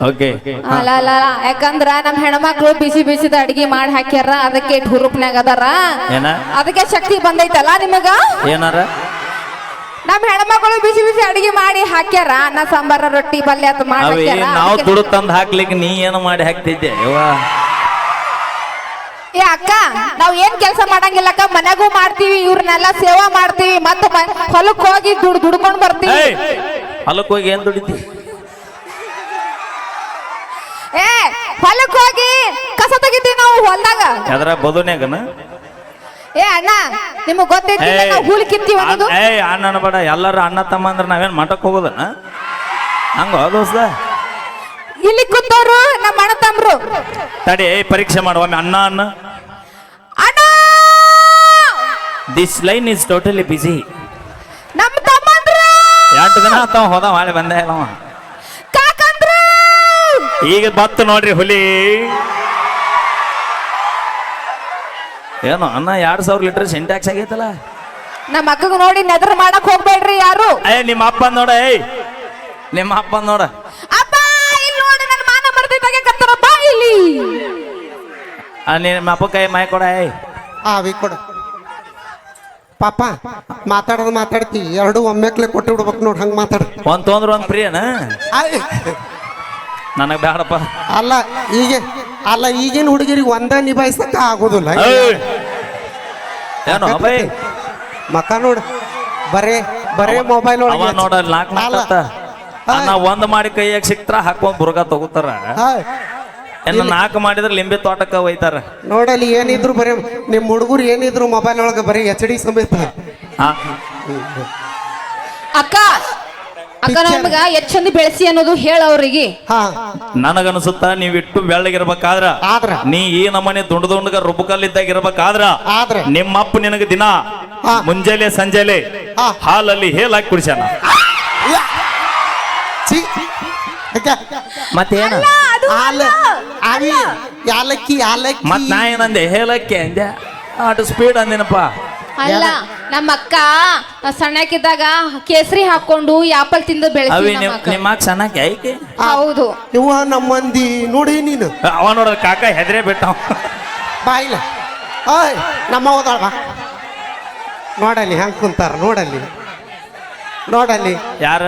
Okay ಅಲ್ಲ ಅಲ್ಲ. ಯಾಕಂದ್ರ ನಮ್ ಹೆಣ್ಮಕ್ಳು ಬಿಸಿ ಬಿಸಿದ ಅಡಿಗೆ ಮಾಡಿ ಹಾಕ್ಯಾರ ಅದಕ್ಕೆ ಇಟ್ ಹುರುಪ್ನ್ಯಾಗ ಅದಾರ. ಏನ? ಅದಕ್ಕೆ ಶಕ್ತಿ ಬಂದೈತಲ್ಲ ನಿಮಗ? ಏನಾರ? ನಮ್ ಹೆಣ್ಮಕ್ಳು ಬಿಸಿ ಬಿಸಿ ಅಡಿಗೆ ಮಾಡಿ ಹಾಕ್ಯಾರ ಅನ್ನ ಸಾಂಬಾರ ರೊಟ್ಟಿ ಪಲ್ಯ ಅಂತ ಮಾಡಿ ಅವಿ ಹಾಕ್ಯಾರ ನಾವು ಅದಕ್ಕೆ- ದುಡ್ಡು ತಂದು ಹಾಕ್ಲಿಕ್ಕೆ ನೀ ಏನು ಮಾಡಿ ಹಾಕ್ತಿದ್ದೆ? ಯವ್ವ. ಏ ಅಕ್ಕ ನಾವ್ ಏನ್ ಕೆಲಸ ಮಾಡಂಗಿಲ್ಲ ಅಕ್ಕ ಮನೆಗೂ ಮಾಡ್ತೀವಿ ಇವ್ರನ್ನೆಲ್ಲ ಸೇವಾ ಮಾಡ್ತೀವಿ ಮತ್ತ ಹೊಲಕ್ಕೆ ಹೋಗಿ ದುಡ್ ದುಡ್ಕೊಂಡ್ ಬರ್ತೀವಿ. ಏಯ್ ಹೊಲಕ್ಕೆ ಹೋಗಿ ಏನ್ ದುಡಿತಿ ಏ ಹೊಲಕ್ ಹೋಗಿ ಕಸ ತೆಗಿತೀವಿ ನಾವು ಹೊಲ್ದಾಗ. ಅದರ ಬದುನ್ಯಾಗನ? ಏ ಅಣ್ಣ ನಿಮಗೆ ಗೊತ್ತೈತಿಲ್ಲ ನಾವು ಹೂಲ್ ಕಿತ್ತೀವಿ ಅನ್ನೋದು? ಏಯ್ ಅಣ್ಣ ಬೇಡ ಎಲ್ಲರೂ ಅಣ್ಣ ತಮ್ಮ ಅಂದ್ರೆ ನಾವೇನ್ ಮಠಕ್ ಹೋಗೋದನ ಹಂಗ ದೋಸ್ತ. ಇಲ್ಲಿ ಕೂತವರು ನಮ್ಮ ಅಣ್ಣ ತಮ್ಮರು ತಡಿ ಏಯ್ ಪರೀಕ್ಷೆ ಮಾಡುವ ಅಣ್ಣ ಅಣ್ಣ. ಅಣ್ಣ! This line is totally busy ನಮ್ಮ ತಮ್ಮಂದ್ರ! ಎಂಟು ದಿನ ಆತಾವ ಹೋದ ಮಾಡಿ ಬಂದೇ ಇಲ್ಲವ ಈಗ ಬತ್ತು ನೋಡ್ರಿ ಹುಲಿ. ಏನು ಅನ್ನ ಎರಡ್ ಸಾವಿರ ಲೀಟರ್ ಸಿಂಟ್ಯಾಕ್ಸ್ ಆಗೈತಲ್ಲ? ನಮ್ಮ ಅಕ್ಕಗ ನೋಡಿ ನೆದರ್ ಮಾಡಕ್ ಹೋಗ್ಬೇಡ್ರಿ ಯಾರು. ಏಯ್ ನಿಮ್ಮ ಅಪ್ಪ ನೋಡ ಏಯ್ ನಿಮ್ಮ ಅಪ್ಪ ನೋಡ. ಅಪ್ಪ ಇಲ್ಲಿ ನೋಡಿ ನನ್ನ ಮಾನ ಮರ್ದಿದ್ದಾಗೆ ಕತ್ತರ ಬಾ ಇಲ್ಲಿ. ಆ, ನಿಮ್ಮ ಅಪ್ಪ ಕೈ ಮೈ ಕೊಡ ಏಯ್. ಆ ಅವಿ ಕೊಡು. ಪಾಪ ಮಾತಾಡೋದು ಮಾತಾಡ್ತಿ. ಎರಡು ಒಮ್ಮೆಕ್ಲೆ ಕೊಟ್ಟು ಬಿಡ್ಬೇಕು ನೋಡಿ ಹಂಗೆ ಮಾತಾಡ. ಒಂದ್ ತೊಂದ್ರೆ ಒಂದ್ ಪ್ರಿಯನ? ನನಗ್ ಬೇಡಪ್ಪ ಅಲ್ಲ ಈಗ ಅಲ್ಲ ಈಗಿನ ಹುಡುಗಿರಿಗೆ ಒಂದ ನಿಭಾಯಿಸಕ್ಕ ಆಗೋದಿಲ್ಲ. ಏನೋ ಏನು ಅಭಯ್? ಮಕ ನೋಡು. ಬರೇ ಬರೇ ಮೊಬೈಲ್ ಅವ ನೋಡ ನಾಲ್ಕು ಮಾತಾಡ್ತ. ನಾ ಒಂದ್ ಮಾಡಿ ಕೈಯಾಗ ಸಿಕ್ತಾರ ಹಾಕೊಂಡ್ ಬುರ್ಗ ತಗೋತಾರ. ಇನ್ನು ನಾಲ್ಕು ಮಾಡಿದ್ರೆ ಲಿಂಬೆ ತೋಟಕ್ಕ ಒಯ್ತಾರ. ನೋಡಲ್ಲಿ ಏನಿದ್ರು ಬರೇ ನಿಮ್ಮ ಹುಡುಗರು ಏನಿದ್ರು ಮೊಬೈಲ್ ಒಳಗೆ ಬರೀ ಎಚ್ ಡಿ ಸಮೇತ ಹಾ. ಅಕ್ಕ ಅಕ್ಕ ನಮ್ಗ ಎಷ್ಟ್ ಚಂದ ಬೆಳೆಸಿ ಅನ್ನೋದು ಹೇಳ ಅವ್ರಿಗೆ. ಹಾ. ನನಗನ್ಸುತ್ತ ನೀವಿಟ್ಟು ಇಟ್ಟು ಬೆಳ್ಳಗಿರ್ಬೇಕಾದ್ರ ಆದ್ರ. ನೀ ಈ ನಮ್ಮನೆ ದುಂಡ ದುಂಡಗ ರುಬ್ಬಕಲ್ಲಿದ್ದಾಗ ಇರ್ಬೇಕಾದ್ರ ಆದ್ರ. ನಿಮ್ಮಪ್ಪ ನಿನಗ ದಿನ ಹಾ. ಮುಂಜಾನೆ ಸಂಜೆಲೆ ಹಾ. ಹಾಲಲ್ಲಿ ಹೇಲಾಕಿ ಕುಡಿಸ್ಯಾನ. ಛೀ. ಯಾಕೆ? ಮತ್ತೇನ? ಹಾಲ ಅವಿ ಯಾಲಕ್ಕಿ ಯಾಲಕ್ಕಿ. ಮತ್ ನಾ ಏನಂದೆ? ಹೇಲಕ್ಕೆ ಅಂದೆ. ಅಟ್ ಸ್ಪೀಡ್ ಅಂದಿನಪ್ಪ. ಅಲ್ಲ ನಮ್ಮ ಅಕ್ಕ ಸಣ್ಣಕ್ಕಿದ್ದಾಗ ಕೇಸರಿ ಹಾಕೊಂಡು ಆಪಲ್ ತಿಂದು ಬೆಳೆಸಿದ್ರೆ ಅವಿ ನಮ್ಮ ನಿಮ್ ನಿಮ್ಮ ಚೆನ್ನಾಗಿ ಐಕೆ ಹೌದು. ಇವ ನಮ್ಮ ಮಂದಿ ನೋಡಿ ನೀನು. ಅವ ನೋಡ ಕಾಕ ಹೆದ್ರೆ ಬಿಟ್ಟ ಬಾಯಿಲ್ಲ ಓಯ್ ನಮ್ಮ ಹೋದಾಳ ಬಾ ನೋಡಲ್ಲಿ ಹೆಂಗ್ ಕುಂತಾರ ನೋಡಲ್ಲಿ. ನೋಡಲ್ಲಿ. ಯಾರ?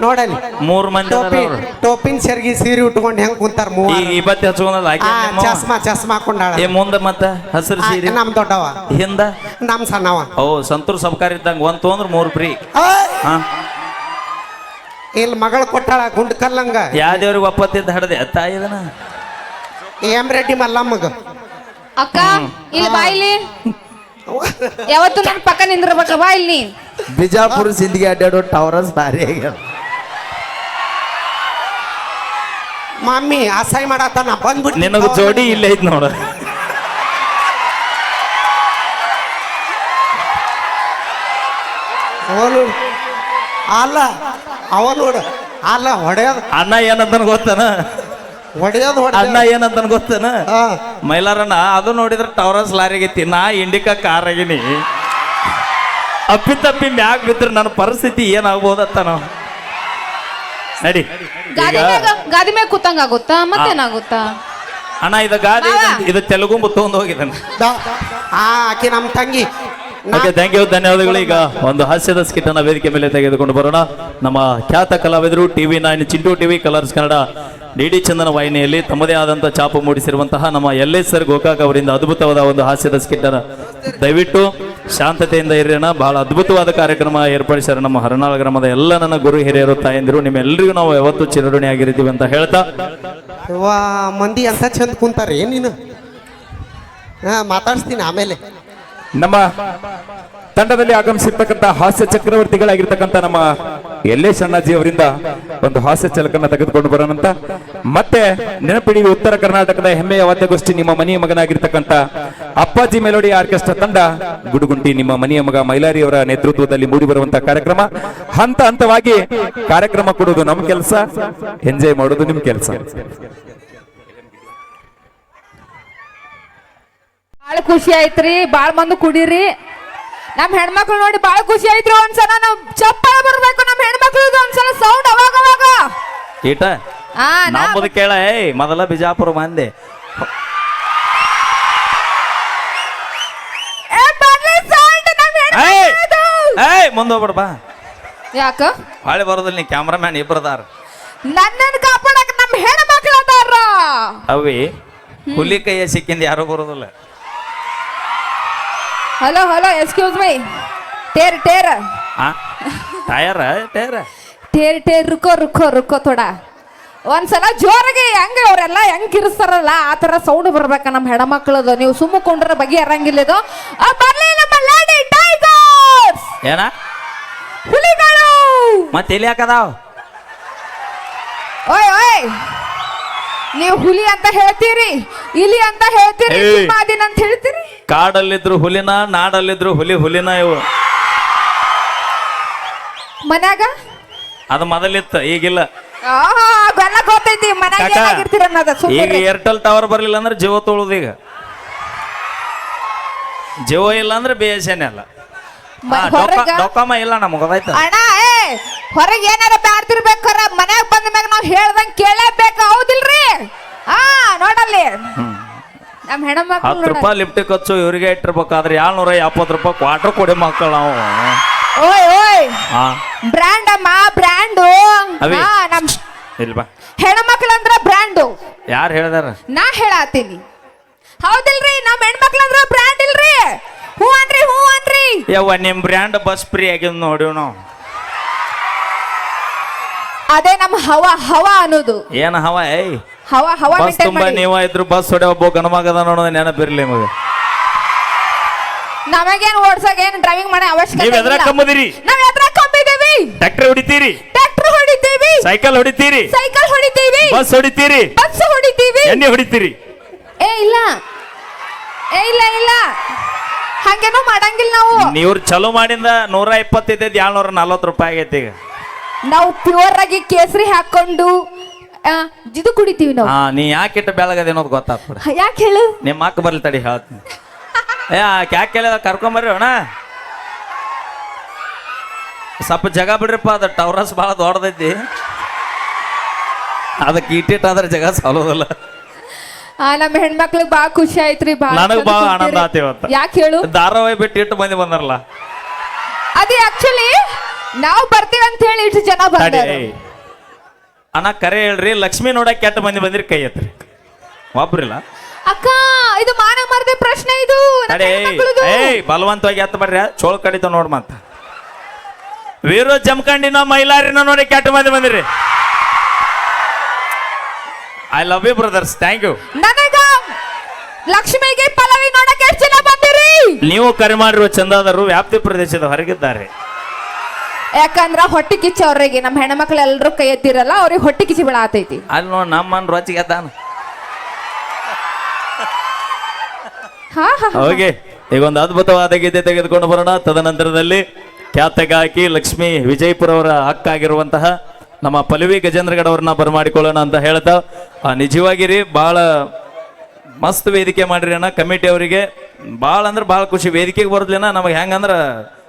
ನೋಡಲ್ಲಿ. ಮೂರ್ ಮಂದಿ ಟೋಪಿ ಅದಾರ ಅವ್ರು. ಟೋಪಿನ್ ಸೆರ್ಗಿ ಸೀರೆ ಉಟ್ಕೊಂಡು ಹೆಂಗ್ ಕುಂತಾರ ಈ ಮೂವರು ಇವತ್ತು ಹಚ್ಕೊಂಡಲ್ಲ ಆಕೆ ಆ. ಚಸ್ಮಾ ಚಸ್ಮಾ ಹಾಕೊಂಡಾಳ. ಏ ಮುಂದ ಮತ್ತ ಹಸಿರು ಸೀರೆ? ನಮ್ ದೊಡ್ಡವ. ಹಿಂದ? ನಮ್ ಸಣ್ಣವ. ಓ ಸಂತೂರ್ ಸಬ್ಕಾರ ಇದ್ದಂಗ ಒಂದ್ ತೊಂದ್ರ ಮೂರ್ ಫ್ರೀ! ಹಾ? ಇಲ್ಲಿ ಮಗಳು ಕೊಟ್ಟಾಳ ಗುಂಡ್ ಕಲ್ಲಂಗ. ಯಾವ್ದೇವ್ರಿಗೆ ಒಪ್ಪತ್ತಿದ್ದ ಹಡದೆ? ತಾಯಿದನ ಎಂ ರೆಡ್ಡಿ ಮಲ್ಲಮ್ಮಗ. ಅಕ್ಕ ಇಲ್ಲಿ ಬಾಯ್ಲಿ ಯಾವತ್ತು ನನ್ನ ಪಕ್ಕ ನಿಂದಿರ್ಬೇಕ ಬಾ ಇಲ್ಲಿ ನೀ. ಬಿಜಾಪುರ ಸಿಂಧಿಗೆ ಅಡ್ಡಾಡೋ ಟವರ್ಸ್ ಭಾರಿ ಆಗ್ಯಾವ ಮಮ್ಮಿ ಅಸಹ್ಯ ಮಾಡತ್ತಾನ ಬಂದ್ಬಿಟ್ಟು ನಿನಗ ಜೋಡಿ ಇಲ್ಲೇ ಐತ್ ನೋಡ. ಅವನು ಅಲ್ಲ ಅವ ನೋಡು ಅಲ್ಲ ಹೊಡೆಯೋದು. ಅಣ್ಣ ಏನಂತ ಗೊತ್ತನ? ಹೊಡೆಯೋದು ಅಣ್ಣ ಏನಂತ ಗೊತ್ತೇನ? ಮೈಲಾರಣ್ಣ ಅದು ನೋಡಿದ್ರೆ ಟವರಸ್ ಲಾರಿಗೈತಿ ನಾ ಇಂಡಿಕಾ ಕಾರ್ ಆಗಿನಿ. ಅಪ್ಪಿ ತಪ್ಪಿ ಮ್ಯಾಗ್ ಬಿದ್ರೆ ನನ್ನ ಪರಿಸ್ಥಿತಿ ಏನಾಗ್ಬೋದತ್ತ ನಾವು? ನಡಿ. ಗಾದಿ ಮೇಲೆ ಗಾದಿ ಮ್ಯಾಗ ಕೂತಂಗ ಆಗುತ್ತಾ ಮತ್ತೇನಾಗುತ್ತಾ? ಅಣ್ಣ ಇದು ಗಾದಿ ಇದು- ತೆಲುಗು ತಗೊಂಡು ಹೋಗಿದ್ದಾನೆ. ಆಕೆ ನಮ್ಮ ತಂಗಿ. ಓಕೆ ಥ್ಯಾಂಕ್ ಯು ಧನ್ಯವಾದಗಳು. ಈಗ ಒಂದು ಹಾಸ್ಯದ ಸ್ಕಿಟ್ ಅನ್ನ ವೇದಿಕೆ ಮೇಲೆ ತೆಗೆದುಕೊಂಡು ಬರೋಣ. ನಮ್ಮ ಖ್ಯಾತ ಕಲಾವಿದರು TV nine Chintu TV colours Kannada. D D Chandana ವಾಹಿನಿಯಲ್ಲಿ ತಮ್ಮದೇ ಆದಂಥ ಚಾಪು ಮೂಡಿಸಿರುವಂತಹ ನಮ್ಮ ಎಲ್ ಎಸ್ ಸರ್ ಗೋಕಾಕ್ ಅವರಿಂದ ಅದ್ಭುತವಾದ ಒಂದು ಹಾಸ್ಯದ ಸ್ಕಿಟ್ ಅನ್ನ ದಯವಿಟ್ಟು ಶಾಂತತೆಯಿಂದ ಇರೋಣ. ಬಹಳ ಅದ್ಭುತವಾದ ಕಾರ್ಯಕ್ರಮ ಏರ್ಪಡಿಸ್ಯಾರ ನಮ್ಮ ಹರನಾಳ ಗ್ರಾಮದ ಎಲ್ಲ ನನ್ನ ಗುರು ಹಿರಿಯರು ತಾಯಂದಿರು ನಿಮ್ಮೆಲ್ಲರಿಗೂ ನಾವು ಯಾವತ್ತೂ ಚಿರಋಣಿ ಆಗಿರ್ತೀವಿ ಅಂತ ಹೇಳ್ತಾ. ವಾ ಮಂದಿ ಅಂತ ಚಂದ ಕುಂತಾರೆ ನೀನು? ಹಾ ಮಾತಾಡ್ಸ್ತೀನಿ ಆಮೇಲೆ. ನಮ್ಮ ತಂಡದಲ್ಲಿ ಆಗಮಿಸಿರ್ತಕ್ಕಂಥ ಹಾಸ್ಯ ಚಕ್ರವರ್ತಿಗಳಾಗಿರ್ತಕ್ಕಂಥ ನಮ್ಮ ಯಲ್ಲೇಶ್ ಅಣ್ಣಾಜಿ ಅವರಿಂದ ಒಂದು ಹಾಸ್ಯ ಚಲಕನ್ನ ತೆಗೆದುಕೊಂಡು ಬರೋಣಂತ. ಮತ್ತೆ ನೆನಪಿಡಿ ಉತ್ತರ ಕರ್ನಾಟಕದ ಹೆಮ್ಮೆಯ ವಾದ್ಯಗೋಷ್ಠಿ ನಿಮ್ಮ ಮನೆಯ ಮಗನಾಗಿರ್ತಕ್ಕಂಥ ಅಪ್ಪಾಜಿ ಮೆಲೋಡಿ ಆರ್ಕೆಸ್ಟ್ರಾ ತಂಡ ಗುಡುಗುಂಟಿ ನಿಮ್ಮ ಮನೆಯ ಮಗ ಮೈಲಾರಿ ಅವರ ನೇತೃತ್ವದಲ್ಲಿ ಮೂಡಿ ಬರುವಂತಹ ಕಾರ್ಯಕ್ರಮ. ಹಂತ ಹಂತವಾಗಿ ಕಾರ್ಯಕ್ರಮ ಕೊಡೋದು ನಮ್ಮ ಕೆಲಸ, ಎಂಜಾಯ್ ಮಾಡೋದು ನಿಮ್ ಕೆಲಸ. ಬಾಳ ಖುಷಿ ಆಯ್ತ್ರಿ, ಬಾಳ ಮಂದಿ ಕುಡೀರಿ. ನಮ್ ಹೆಣ್ಮಕ್ಳು ನೋಡಿ ಬಹಳ ಖುಷಿ ಆಯ್ತು ಒಂದ್ಸಲ ನಾವ್ ಚಪ್ಪಳ ಬರ್ಬೇಕು ನಮ್ ಹೆಣ್ಮಕ್ಳು ಒಂದ್ಸಲ ಸೌಂಡ್ ಅವಾಗ ಅವಾಗ. ಈಟ ಆ ನಾ ಕೇಳ ಏಯ್ ಮೊದಲ ಬಿಜಾಪುರ ಮಂದಿ. ಏ, ಬರ್ಲಿ sound, ನಮ್ ಏಯ್ ಅದು. ಏಯ್ ಬಾ. ಯಾಕ? ಹೊಳೆ ಬರೋದಿಲ್ಲ ನೀ ಕ್ಯಾಮ್ರಾಮ್ಯಾನ್ ಇಬ್ಬರದಾರ ನನ್ನನ್ನು ಕಾಪಾಡಕ್ ನಮ್ ಹೆಣ್ಮಕ್ಳು ಅದಾರ ಅವಿ ಹುಲಿ ಕೈಯ ಸಿಕ್ಕಿಂದ ಯಾರು ಬರೋದಿಲ್ಲ. Hello hello excuse me tyre tyre ಆ ಟಯರ ಟೇರ ಟೇರ್ ಟೇರ್ ರುಕೋ ರುಕೋ ರುಕೋ ತೋಡ. ಒಂದ್ಸಲ ಜೋರಾಗಿ ಹೆಂಗೆ ಅವರೆಲ್ಲ ಹೆಂಗ್ ಕಿರಿಸ್ತಾರಲ್ಲ ಆ ತರ ಸೌಂಡ್ ಬರ್ಬೇಕ ನಮ್ಮ ಹೆಣ್ಮಕ್ಳದು. ನೀವು ಸುಮ್ಮ ಕೊಂಡ್ರೆ ಬಗೆ ಇರಂಗಿಲ್ಲ ಇದು. ಆ, ಬರ್ಲಿ ನಮ್ಮ ಲೇಡಿ ಟೈಗರ್ಸ್ ಏನ? ಹುಲಿಗಳು. ಮತ್ತೆ ಎಲ್ಲಿ ಹಾಕದಾವ್? ಓಯ್ ಓಯ್. ನೀವು ಹುಲಿ ಅಂತ ಹೇಳ್ತೀರಿ ಇಲಿ ಅಂತ ಹೇಳ್ತೀರಿ ಏಯ್. ಸಿಂಹಾದಿನ್ ಅಂತ ಹೇಳ್ತೀರಿ. ಕಾಡಲ್ಲಿದ್ರು ಹುಲಿನ ನಾಡಲ್ಲಿದ್ರು ಹುಲಿ ಹುಲಿನ ಇವು. ಮನ್ಯಾಗ? ಅದು ಮೊದಲಿತ್ತು ಈಗಿಲ್ಲ. ಆಹಾ, ಅದೆಲ್ಲ ಗೊತ್ತೈತಿ ಮನ್ಯಾಗ ಕಾಕ, ಏನಾಗಿರ್ತೀರ ಅನ್ನೋದ ಈಗ ಸುಮ್ಮನೆ ಏರ್ಟೆಲ್ ಟವರ್ ಬರ್ಲಿಲ್ಲ ಅಂದ್ರೆ ಜೀವ ತೊಳೋದು ಈಗ. ಜೀವ ಇಲ್ಲ ಅಂದ್ರೆ ಬಿ ಎಸ್ ಎನ್ ಎಲ್ಲ ಮ- ಹೊರಗ- ಡೊಕಾಮ ಇಲ್ಲ ನಮ್ಗೆ ಗೊತ್ತಾಯ್ತು? ಅಣ್ಣ ಏ ಹೊರಗೆ ಏನಾರ ಬ್ಯಾಡ್ತಿರ್ಬೇಕಾರ ಮನ್ಯಾಗ ಬಂದ ಮ್ಯಾಗ ನಾವ್ ಹೇಳ್ದಂಗ್ ಕೇಳಬೇಕು ಹೌದಿಲ್ರಿ ಆ ನೋಡಲ್ಲಿ ಹೆಣ್ಮಕ್ಳು ಹತ್ತು ನೋಡಲ್ಲಿ. ರೂಪಾಯಿ ಲಿಫ್ಟ್ ಖರ್ಚು ಇವರಿಗೆ ಇಟ್ಟಿರ್ಬೇಕಾದ್ರೆ ಏಳ್ನೂರ ಎಪ್ಪತ್ತು ರೂಪಾಯಿ ಕ್ವಾರ್ಟರ್ ಕೊಡಿ ಮಕ್ಕಳು ನಾವು. ಓಯ್ ಓಯ್. ಹಾ. ಬ್ರ್ಯಾಂಡ್ ಅಮ್ಮ ಬ್ರ್ಯಾಂಡು. ಅವಿ. ಹಾ ನಮ್ ಇಲ್ವಾ ಹೆಣ್ಮಕ್ಳು ಅಂದ್ರ ಬ್ರ್ಯಾಂಡು. ಯಾರು ಹೇಳಿದಾರ? ನಾ ಹೇಳತ್ತೀನಿ. ಹೌದಿಲ್ರಿ ನಮ್ ಹೆಣ್ಮಕ್ಳು ಅಂದ್ರ ಬ್ರ್ಯಾಂಡ್ ಇಲ್ರಿ. ಹೂ ಅನ್ರಿ ಹೂ ಅನ್ರಿ ಯವ್ವ ನಿಮ್ ಬ್ರ್ಯಾಂಡ್ ಬಸ್ ಫ್ರೀ ಆಗಿದ್ ನೋಡಿವ್ ನಾವು ಅದೇ ನಮ್ ಹವ ಹವಾ ಅನ್ನೋದು. ಏನ್ ಹವ ಏಯ್. ಹವ ಹವ ಬಸ್ maintain ತುಂಬಾ ಮಾಡಿ. ನೀವ ಇದ್ರು ಬಸ್ ಹೊಡೆ ಒಬ್ಬ ಗಣಮಗದ ನೋಡೋದ ನೆನಪಿರ್ಲಿ ನಿಮಗೆ. ನಮಗೇನ್ ಓಡ್ಸಕ್ ಏನ್ ಡ್ರೈವಿಂಗ್ ಮಾಡೋ ಅವಶ್ಯಕತೆ ನೀವ್ ಎದ್ರ ಇಲ್ಲ. ಕಮ್ಮದಿರಿ ನಾವ್ ಎದ್ರ ಕಂಬಿದೀವಿ. ಟ್ರ್ಯಾಕ್ಟರ್ ಹೊಡಿತೀರಿ? ಟ್ರ್ಯಾಕ್ಟರ್ ಹೊಡಿತೀವಿ. ಸೈಕಲ್ ಹೊಡಿತೀರಿ? ಸೈಕಲ್ ಹೊಡಿತೀವಿ. ಬಸ್ ಹೊಡಿತೀರಿ? ಬಸ್ ಹೊಡಿತೀವಿ. ಎಣ್ಣೆ ಹೊಡಿತೀರಿ? ಏ ಇಲ್ಲ. ಏ ಇಲ್ಲ ಇಲ್ಲ. ಹಂಗೇನು ಮಾಡಂಗಿಲ್ಲ ನಾವು. ನೀವ್ರು ಚಲೋ ಮಾಡಿಂದ ನೂರ ಇಪ್ಪತ್ತೈದು ಏಳ್ನೂರ ನಲ್ವತ್ತು ರೂಪಾಯಿ ಆಗೈತಿ ಈಗ. ನಾವು ಪ್ಯೂರ್ ಆಗಿ ಕೇಸರಿ ಹಾಕೊಂಡು ಇದು ಕುಡಿತೀವಿ ನಾವು. ಹಾ ನೀ ಯಾಕೆ ಇಟ್ಟು ಬೆಳಗದೆ ಅನ್ನೋದು ಗೊತ್ತಾಗ್ತದೆ ಯಾಕೆ ಹೇಳು? ನಿಮ್ಮ ಅಕ್ಕ ಬರ್ಲಿ ತಡಿ ಹೇಳ್ತೀನಿ. ಏ ಯಾಕೆ ಕೇಳಿದ ಕರ್ಕೊಂಬರ್ರಿ ಅಣ್ಣ ಸ್ವಲ್ಪ ಜಗ ಬಿಡ್ರಿಪ್ಪ ಅದು ಟವರಸ್ ಭಾಳ ದೊಡ್ಡದೈತಿ. ಅದಕ್ಕೆ ಇಟ್ಟಿಟ್ಟಾದ್ರೆ ಜಗ ಸಾಲೋದಲ್ಲ. ಆ ನಮ್ಮ ಹೆಣ್ಮಕ್ಳಿಗೆ ಬಾ ಖುಷಿ ಆಯ್ತ್ರಿ ಬಾ ನನಗ್ ಭಾಳ ಆನಂದ ಆತ್ ಇವತ್ತು. ಯಾಕೆ ಹೇಳು? ಧಾರಾವಾಹಿ ಬಿಟ್ಟು ಇಟ್ಟು ಮಂದಿ ಬಂದಾರಲ್ಲ. ಅದೇ ಆಕ್ಚುಲಿ ನಾವು ಬರ್ತೀವಿ ಅಂತ ಹೇಳಿ ಇಷ್ಟು ಜನ ತಡಿ ಬಂದಾರ. ಏಯ್. ಅಣ್ಣ ಕರೆ ಹೇಳ್ರಿ ಲಕ್ಷ್ಮಿ ನೋಡಕ್ ಕೆಟ್ಟ ಮಂದಿ ಬಂದಿರಿ ಕೈ ಎತ್ರಿ ಒಬ್ರಿಲ್ಲ. ಅಕ್ಕ ಇದು ಮಾನ ಮರದೆ ಪ್ರಶ್ನೆ ಇದು. ನಮ್ಮ ತಡಿ ಹೆಣ್ಮಕ್ಳದು. ಏಯ್ ಬಲವಂತವಾಗಿ ಎತ್ತ ಬರ್ರಿ ಚೋಳ ಕಡಿತ ನೋಡ್ ಮತ್ತ. ವೀರೋ ಜಮಖಂಡಿನ ಮೈಲಾರಿನ ನೋಡಿ ಕೆಟ್ಟ ಮಂದಿ ಬಂದಿರಿ. I love you brothers thank you ನನಗ ಲಕ್ಷ್ಮಿಗೆ ಪಲವಿ ನೋಡಕ್ಕೆ ಎಷ್ಟು ಜನ ಬಂದಿರಿ? ನೀವು ಕರೆ ಮಾಡಿರುವ ಚಂದಾದರು ವ್ಯಾಪ್ತಿ ಪ್ರದೇಶದ ಹೊರಗಿದ್ದಾರೆ. ಯಾಕಂದ್ರ ಹೊಟ್ಟೆ ಕಿಚ್ಚ ಅವ್ರಿಗೆ. ನಮ್ಮ ಹೆಣ್ಮಕ್ಳು ಎಲ್ಲರೂ ಕೈ ಎತ್ತಿರಲ್ಲ ಅವ್ರಿಗೆ ಹೊಟ್ಟೆ ಕಿಚ್ಚಿ ಬೀಳಾತೈತಿ. ಅಲ್ಲಿ ನೋಡಿ ನಮ್ಮನ್ ರೊಚ್ಚಿಗೆ ಎದ್ದಾನ ಹಾ ಹಾ ಹೋಗಿ ಈಗ ಒಂದು ಅದ್ಭುತವಾದ ಗೀತೆ ತೆಗೆದುಕೊಂಡು ಬರೋಣ. ತದನಂತರದಲ್ಲಿ ಖ್ಯಾತ ಗಾಯಕಿ ಲಕ್ಷ್ಮಿ ವಿಜಯಪುರ ಅವರ ಹಕ್ಕಾಗಿರುವಂತಹ ನಮ್ಮ ಪಲ್ವಿ ಗಜೇಂದ್ರಗಡವರನ್ನ ಬರಮಾಡಿಕೊಳ್ಳೋಣ ಅಂತ ಹೇಳ್ತಾ ಆ, ನಿಜವಾಗಿರಿ ಬಹಳ ಮಸ್ತ್ ವೇದಿಕೆ ಮಾಡಿರಿ ಅಣ್ಣ. ಕಮಿಟಿ ಅವರಿಗೆ ಭಾಳ ಅಂದ್ರೆ ಭಾಳ ಖುಷಿ. ವೇದಿಕೆಗೆ ಬರೋದ್ಲೇನ ನಮಗೆ ಹೆಂಗಂದ್ರೆ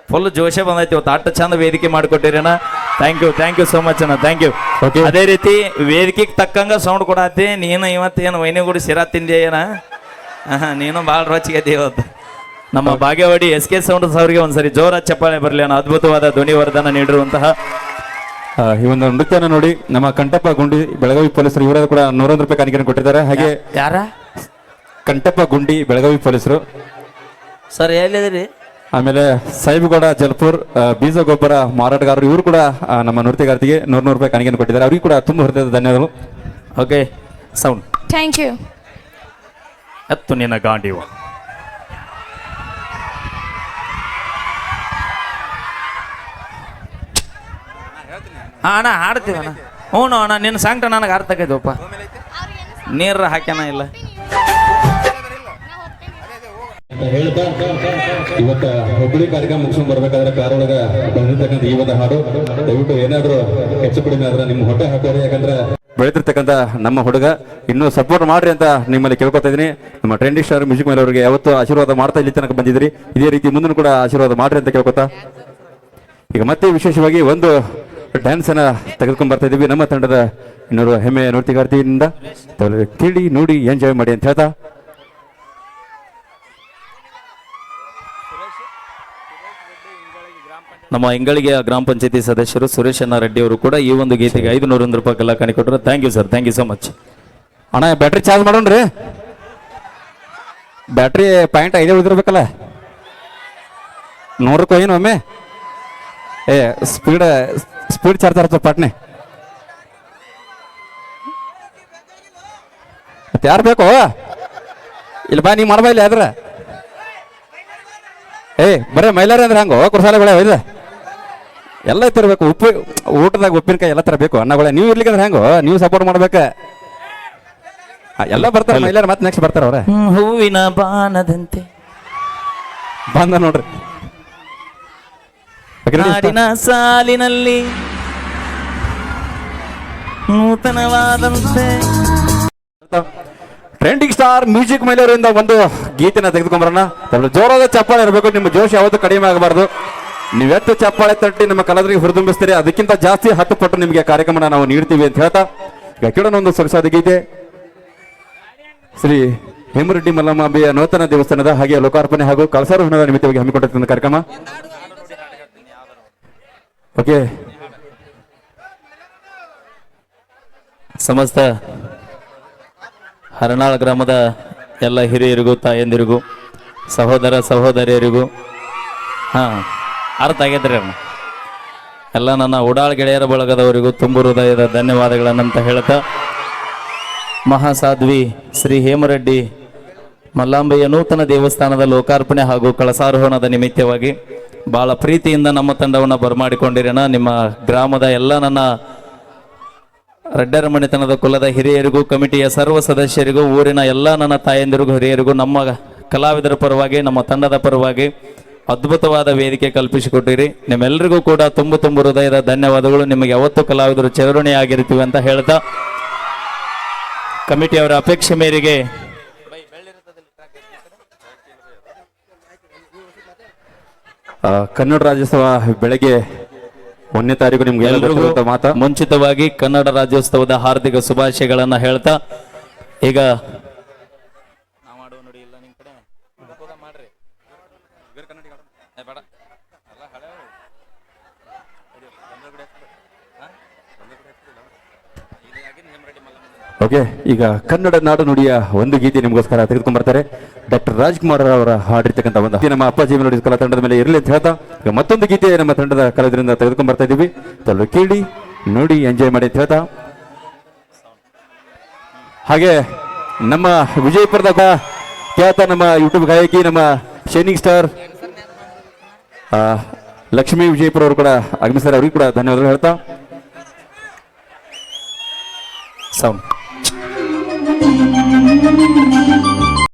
ಫುಲ್ ಜೋಶೆ ಬಂದೈತಿ. ಇವತ್ತು ಅಷ್ಟು ಚಂದ ವೇದಿಕೆ ಮಾಡಿಕೊಟ್ಟಿರೇನ? Thank you thank you so much ಅಣ್ಣ. ಥ್ಯಾಂಕ್ ಯು ಓಕೆ ಅದೇ ರೀತಿ ವೇದಿಕೆಗೆ ತಕ್ಕಂಗ ಸೌಂಡ್ ಕೊಡತ್ತಿ ನೀನು ಇವತ್ತೇನು ವೈನಿಗೂಡಿ ಸಿರಾ ತಿಂದೇನ ಏನ? ಆಹಾ, ನೀನು ಭಾಳ ರೊಚ್ಚಿಗೆ ಇವತ್ತು. ನಮ್ಮ ಬಾಗೇವಾಡಿ ಎಸ್ ಕೆ ಸೌಂಡ್ ಅವರಿಗೆ ಒಂದ್ಸರಿ ಜೋರ ಚಪ್ಪಾಳೆ ಬರಲಿ ಅನ್ನೋ ಅದ್ಭುತವಾದ ಧ್ವನಿವರ್ಧನ ನೀಡಿರುವಂತಹ. ಆ, ಈ ಒಂದು ನೃತ್ಯನ ನೋಡಿ ನಮ್ಮ ಕಂಟಪ್ಪ ಗುಂಡಿ ಬೆಳಗಾವಿ ಪೊಲೀಸರು ಇವರ ಕೂಡ ನೂರೊಂದು ರೂಪಾಯಿ ಕಾಣಿಕೆಯನ್ನು ಕೊಟ್ಟಿದ್ದಾರೆ. ಹಾಗೆ ಯಾರ? ಕಂಟಪ್ಪ ಗುಂಡಿ ಬೆಳಗಾವಿ ಪೊಲೀಸರು. ಸರ್ ಎಲ್ಲಿದಿರಿ ಆಮೇಲೆ ಸಾಹೇಬ್ಗೌಡ ಜಲ್ಪುರ್ ಬೀಜ ಗೊಬ್ಬರ ಮಾರಾಟಗಾರರು ಇವರು ಕೂಡ ನಮ್ಮ ನೃತ್ಯಗಾರ್ತಿಗೆ ನೂರು ನೂರು ರೂಪಾಯಿ ಕಾಣಿಕೆಯನ್ನು ಕೊಟ್ಟಿದ್ದಾರೆ. ಅವರಿಗೆ ಕೂಡ ತುಂಬ ಹೃದಯದ ಧನ್ಯವಾದಗಳು. Okay sound. Thank you. ಎತ್ತು ನಿನ್ನ ಗಾಂಡಿವ. ಹಾ ಅಣ್ಣ ಹಾಡ್ತೀವಿ ಅಣ್ಣ. ಹ್ಞೂ ಅಣ್ಣ ನಿನ್ನ ಸಾಂಗ್ಟ ನನಗೆ ಅರ್ಥ ಆಕೈತಪ್ಪ ನೀರ ಹಾಕ್ಯಾನ ಇಲ್ಲ. ಹೇಳ್ತಾ ಇವತ್ತ ಹುಬ್ಬಳ್ಳಿ ಕಾರ್ಯಕ್ರಮ ಮುಗಿಸ್ಕೊಂಡ್ ಬರ್ಬೇಕಾದ್ರೆ ಕಾರ್ ಒಳಗ ಬಂದಿರ್ತಕ್ಕಂಥ ಈ ಒಂದು ಹಾಡು. ದಯವಿಟ್ಟು ಏನಾದ್ರು ಹೆಚ್ಚು ಕಡಿಮೆ ಆದ್ರೆ ನಿಮ್ ಹೊಟ್ಟೆ ಹಾಕೋರಿ ಯಾಕಂದ್ರೆ ಬೆಳೆದಿರ್ತಕ್ಕಂಥ ನಮ್ಮ ಹುಡುಗ ಇನ್ನೂ ಸಪೋರ್ಟ್ ಮಾಡ್ರಿ ಅಂತ ನಿಮ್ಮಲ್ಲಿ ಕೇಳ್ಕೊತಾ ಇದೀನಿ ನಮ್ಮ ಟ್ರೆಂಡಿ ಸ್ಟಾರ್ ಮ್ಯೂಸಿಕ್ ಮೇಲೆ ಅವರಿಗೆ ಯಾವತ್ತೂ ಆಶೀರ್ವಾದ ಮಾಡ್ತಾ ಇಲ್ಲಿ ತನಕ ಬಂದಿದ್ರಿ ಇದೇ ರೀತಿ ಮುಂದೂ ಕೂಡ ಆಶೀರ್ವಾದ ಮಾಡ್ರಿ ಅಂತ ಕೇಳ್ಕೊತಾ. ಈಗ ಮತ್ತೆ ವಿಶೇಷವಾಗಿ ಒಂದು ಡ್ಯಾನ್ಸ್ ಅನ್ನ ತೆಗೆದುಕೊಂಡ್ ಬರ್ತಾ ಇದೀವಿ ನಮ್ಮ ತಂಡದ ಇನ್ನೊಂದು ಹೆಮ್ಮೆ ನೋಡ್ತಿಗಾರ್ತಿಯಿಂದ. ತಿಳಿ ನೋಡಿ ಎಂಜಾಯ್ ಮಾಡಿ ಅಂತ ಹೇಳ್ತಾ. ನಮ್ಮ ಹೆಂಗಳಿಗೆ ಗ್ರಾಮ ಪಂಚಾಯತಿ ಸದಸ್ಯರು ಸುರೇಶ್ ಅಣ್ಣ ರೆಡ್ಡಿ ಅವರು ಕೂಡ ಈ ಒಂದು ಗೀತೆಗೆ ಐದು ನೂರ ಒಂದು ರೂಪಾಯಿ ಕಲ್ಲ ಕಾಣಿಕೊಟ್ರು thank you sir thank you so much ಅಣ್ಣ ಬ್ಯಾಟ್ರಿ ಚಾರ್ಜ್ ಮಾಡೋಣ ರೀ. ಬ್ಯಾಟ್ರಿ ಪಾಯಿಂಟ್ ಐದೇ ಉಳಿದಿರ್ಬೇಕಲ್ಲ. ನೂರಕ್ಕೂ ಏನು ಒಮ್ಮೆ? ಏ ಸ್ಪೀಡ್ ಸ್ಪೀಡ್ ಚಾರ್ಜ್ ಆಗ್ತದೆ ಪಟ್ನೆ? ಮತ್ತೆ ಯಾರು ಬೇಕು? ಇಲ್ಲ, ಬಾ, ನೀ ಮಾಡಬಾ ಇಲ್ಲ ಆದ್ರೆ. ಏ, ಬರೇ, ಮೈಲಾರ ಅಂದ್ರೆ ಹಂಗೋ? ಕುರ್ಸಾಲೆ ಬೆಳೆ ಒಯ್ದ. ಎಲ್ಲ ತರಬೇಕು ಉಪ್ಪು ಊಟದಾಗ ಉಪ್ಪಿನಕಾಯಿ ಎಲ್ಲ ತರಬೇಕು ಅನ್ನಗಳೇ. ನೀವು ಇರ್ಲಿಕ್ಕಂದ್ರೆ ಹೆಂಗೋ? ನೀವು ಸಪೋರ್ಟ್ ಮಾಡ್ಬೇಕ. ಎಲ್ಲ ಬರ್ತಾರೆ ಮೈಲಾರ ಮತ್ತೆ ನೆಕ್ಸ್ಟ್ ಬರ್ತಾರ ಅವ್ರೆ. ಹೂವಿನ ಬಾಣದಂತೆ ಬಂದ ನೋಡ್ರಿ? ನಾಡಿನ ಸಾಲಿನಲ್ಲಿ ನೂತನವಾದಂತೆ. ಟ್ರೆಂಡಿಂಗ್ ಸ್ಟಾರ್ ಮ್ಯೂಸಿಕ್ ಮೈಲರಿಂದ ಒಂದು ಗೀತೆನ ತೆಗೆದುಕೊಂಡ್ಬರೋಣ. ಜೋರಾದ ಚಪ್ಪಾಳೆ ಇರಬೇಕು ನಿಮ್ಮ ಜೋಶ್ ಯಾವತ್ತೂ ಕಡಿಮೆ ಆಗಬಾರ್ದು. ನೀವೆತ್ತು ಚಪ್ಪಾಳೆ ತಟ್ಟಿ ನಮ್ಮ ಕಲಾವಿದರಿಗೆ ಹುರಿದುಂಬಿಸ್ತೀರಿ, ಅದಕ್ಕಿಂತ ಜಾಸ್ತಿ ಹತ್ತು ಪಟ್ಟು ನಿಮಗೆ ಕಾರ್ಯಕ್ರಮನ ನಾವು ನೀಡ್ತೀವಿ ಅಂತ ಹೇಳ್ತಾ ಕೇಳೋಣ ಒಂದು ಸೊಗಸಾದ ಗೀತೆ. ಶ್ರೀ ಹೇಮರೆಡ್ಡಿ ಮಲ್ಲಮಾಂಬೆಯ ನೂತನ ದೇವಸ್ಥಾನದ ಹಾಗೆ ಲೋಕಾರ್ಪಣೆ ಹಾಗೂ ಕಳಸಾರೋಹಣದ ನಿಮಿತ್ತವಾಗಿ ಹಮ್ಮಿಕೊಂಡಿರ್ತಕ್ಕಂಥ ಕಾರ್ಯಕ್ರಮ. ಓಕೆ. ಸಮಸ್ತ ಹರನಾಳ ಗ್ರಾಮದ ಎಲ್ಲ ಹಿರಿಯರಿಗೂ ತಾಯಂದಿರಿಗೂ, ಸಹೋದರ ಸಹೋದರಿಯರಿಗೂ, ಹಾಂ. ಅರ್ಥ ಆಗೈತ್ರಿ ಅಣ್ಣ? ಎಲ್ಲ ನನ್ನ ಉಡಾಳ್ ಗೆಳೆಯರ ಬಳಗದವರಿಗೂ ತುಂಬು ಹೃದಯದ ಧನ್ಯವಾದಗಳನ್ನಂತ ಹೇಳ್ತಾ ಮಹಾಸಾಧ್ವಿ ಶ್ರೀ ಹೇಮರೆಡ್ಡಿ ಮಲ್ಲಾಂಬೆಯ ನೂತನ ದೇವಸ್ಥಾನದ ಲೋಕಾರ್ಪಣೆ ಹಾಗೂ ಕಳಸಾರೋಹಣದ ನಿಮಿತ್ತವಾಗಿ ಬಹಳ ಪ್ರೀತಿಯಿಂದ ನಮ್ಮ ತಂಡವನ್ನು ಬರಮಾಡಿಕೊಂಡಿರೋಣ ನಿಮ್ಮ ಗ್ರಾಮದ ಎಲ್ಲ ನನ್ನ ರೆಡ್ಡರ ಮನೆತನದ ಕುಲದ ಹಿರಿಯರಿಗೂ, ಕಮಿಟಿಯ ಸರ್ವ ಸದಸ್ಯರಿಗೂ, ಊರಿನ ಎಲ್ಲ ನನ್ನ ತಾಯಂದಿರಿಗೂ, ಹಿರಿಯರಿಗೂ, ನಮ್ಮ ಕಲಾವಿದರ ಪರವಾಗಿ, ನಮ್ಮ ತಂಡದ ಪರವಾಗಿ ಅದ್ಭುತವಾದ ವೇದಿಕೆ ಕಲ್ಪಿಸಿಕೊಟ್ಟಿರಿ. ನಿಮ್ಮೆಲ್ಲರಿಗೂ ಕೂಡ ತುಂಬು ತುಂಬು ಹೃದಯದ ಧನ್ಯವಾದಗಳು. ನಿಮಗೆ ಯಾವತ್ತು ಕಲಾವಿದರು ಚೇರಣೆಯಾಗಿರ್ತೀವಿ ಅಂತ ಹೇಳ್ತಾ ಕಮಿಟಿಯವರ ಅಪೇಕ್ಷೆ ಮೇರೆಗೆ ಕನ್ನಡ ರಾಜ್ಯೋತ್ಸವ ಬೆಳಗ್ಗೆ ಒಂದನೇ ತಾರೀಕು ನಿಮ್ಗೆ ಮಾತಾ. ಮುಂಚಿತವಾಗಿ ಕನ್ನಡ ರಾಜ್ಯೋತ್ಸವದ ಹಾರ್ದಿಕ ಶುಭಾಶಯಗಳನ್ನ ಹೇಳ್ತಾ ಈಗ ಓಕೆ, ಈಗ ಕನ್ನಡ ನಾಡು ನುಡಿಯ ಒಂದು ಗೀತೆ ನಿಮಗೋಸ್ಕರ ತೆಗೆದುಕೊಂಡು ಬರ್ತಾರೆ. ಡಾಕ್ಟರ್ ರಾಜ್ಕುಮಾರ್ ಅವರ ಹಾಡಿರ್ತಕ್ಕಂಥ ಒಂದು ನಮ್ಮ ಅಪ್ಪಾಜಿ ನುಡಿ ಕಲಾ ತಂಡದ ಮೇಲೆ ಇರಲಿ ಅಂತ ಹೇಳ್ತಾ, ಈಗ ಮತ್ತೊಂದು ಗೀತೆ ನಮ್ಮ ತಂಡದ ಕಲಾವಿದರಿಂದ ತೆಗೆದುಕೊಂಡು ಬರ್ತಾ ಇದ್ದೀವಿ. ತಲು ಕೇಳಿ, ನೋಡಿ, ಎಂಜಾಯ್ ಮಾಡಿ ಅಂತ ಹೇಳ್ತಾ. ಹಾಗೆ ನಮ್ಮ ವಿಜಯಪುರದ ಖ್ಯಾತ ನಮ್ಮ ಯೂಟ್ಯೂಬ್ ಗಾಯಕಿ, ನಮ್ಮ ಶೈನಿಂಗ್ ಸ್ಟಾರ್ ಲಕ್ಷ್ಮೀ ವಿಜಯಪುರ ಅವರು ಕೂಡ ಆಗಮಿಸ್ತಾರೆ ಅವರಿಗೂ ಕೂಡ ಧನ್ಯವಾದಗಳು ಹೇಳ್ತಾ. ಸೌಂಡ್. Thank you.